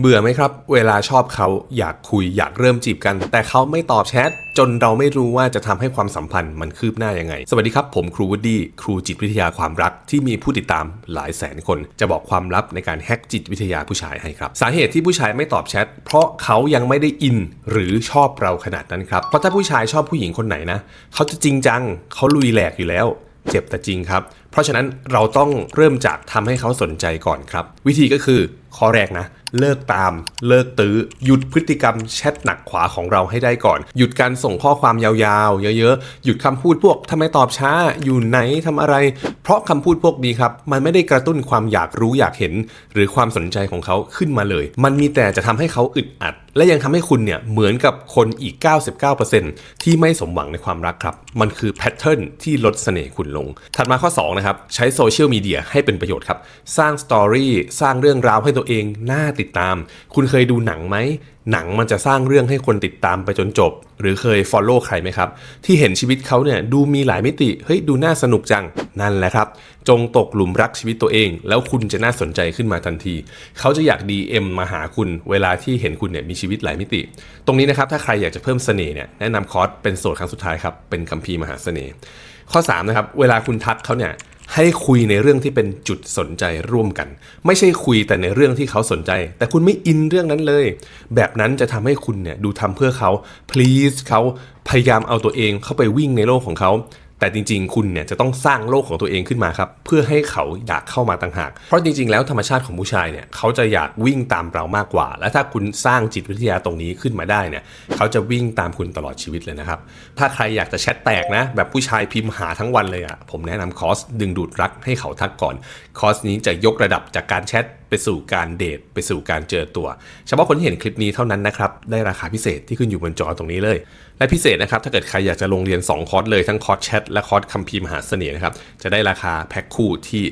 เบื่อไหมครับ เวลาชอบเขาอยากคุยอยากเริ่มจีบกัน แต่เขาไม่ตอบแชท จนเราไม่รู้ว่าจะทำให้ความสัมพันธ์มันคืบหน้ายังไง สวัสดีครับ ผมครูวูดดี้ครูจิตวิทยาความรักที่มีผู้ติดตามหลายแสนคน จะบอกความลับในการแฮกจิตวิทยาผู้ชายให้ครับ สาเหตุที่ผู้ชายไม่ตอบแชท เพราะเขายังไม่ได้อินหรือชอบเราขนาดนั้นครับเพราะถ้าผู้ชายชอบผู้หญิงคนไหนนะเขาจะจริงจังเขาลุยแหลกอยู่แล้วเจ็บแต่จริงครับ เพราะฉะนั้นเราต้องเริ่มจากทำให้เขาสนใจก่อนครับ วิธีก็คือข้อแรกนะ เลิกตาม เลิกตื้อ หยุดพฤติกรรมแชทหนักขวาของเราให้ได้ก่อน หยุดการส่งข้อความยาวๆ เยอะๆ หยุดคำพูดพวกทำไมตอบช้า อยู่ไหนทำอะไร เพราะคำพูดพวกนี้ครับ มันไม่ได้กระตุ้นความอยากรู้อยากเห็น หรือความสนใจของเขาขึ้นมาเลย มันมีแต่จะทำให้เขาอึดอัด และยังทำให้คุณเนี่ยเหมือนกับคนอีก 99%ที่ไม่สมหวังในความรักครับ มันคือแพทเทิร์นที่ลดเสน่ห์คุณลง ถัดมาข้อ2นะครับ ใช้โซเชียลมีเดียให้เป็นประโยชน์ครับ สร้างสตอรี่ สร้างเรื่องราวให้ตัวเองน่าติดตาม คุณเคยดูหนังไหม หนังมันจะสร้างเรื่องให้คนติดตามไปจนจบ หรือเคย Follow ใครไหมครับ ที่เห็นชีวิตเขาเนี่ยดูมีหลายมิติ เฮ้ยดูน่าสนุกจัง นั่นแหละครับ จงตกหลุมรักชีวิตตัวเอง แล้วคุณจะน่าสนใจขึ้นมาทันที เขาจะอยาก DM มาหาคุณ เวลาที่เห็นคุณเนี่ยมีชีวิตหลายมิติ ตรงนี้นะครับถ้าใครอยากจะเพิ่มเสน่ห์เนี่ยแนะนำคอร์สเป็นโสดครั้งสุดท้ายครับเป็นคัมภีร์มหาเสน่ห์ข้อ3นะครับเวลาคุณทักเขาเนี่ย ให้คุยในเรื่องที่เป็นจุดสนใจร่วมกัน ไม่ใช่คุยแต่ในเรื่องที่เขาสนใจ แต่คุณไม่อินเรื่องนั้นเลย แบบนั้นจะทำให้คุณเนี่ยดูทำเพื่อเขา please เขาพยายามเอาตัวเองเข้าไปวิ่งในโลกของเขา แต่จริง ๆ คุณเนี่ยจะต้องสร้างโลกของตัวเองขึ้นมาครับ เพื่อให้เขาอยากเข้ามาต่างหาก เพราะจริง ๆ แล้วธรรมชาติของผู้ชายเนี่ยเขาจะอยากวิ่งตามเรามากกว่า และถ้าคุณสร้างจิตวิทยาตรงนี้ขึ้นมาได้เนี่ยเขาจะวิ่งตามคุณตลอดชีวิตเลยนะครับ ถ้าใครอยากจะแชทแตกนะ แบบผู้ชายพิมพ์หาทั้งวันเลยอะ่ะผมแนะนำคอร์สดึงดูดรักให้เขาทักก่อน คอร์สนี้จะยกระดับจากการแชท ไปสู่การเดทไปสู่การเจอตัว เฉพาะคนที่เห็นคลิปนี้เท่านั้นนะครับ ได้ราคาพิเศษที่ขึ้นอยู่บนจอตรงนี้เลย และพิเศษนะครับ ถ้าเกิดใครอยากจะลงเรียน 2 คอร์สเลย ทั้งคอร์สแชทและคอร์สคัมภีร์มหาเสน่ห์นะครับ จะได้ราคาแพ็คคู่ที่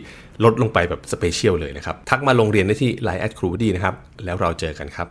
ลดลงไปแบบสเปเชียลเลยนะครับ ทักมาลงเรียนได้ที่ Line แอดครูดีนะครับ แล้วเราเจอกันครับ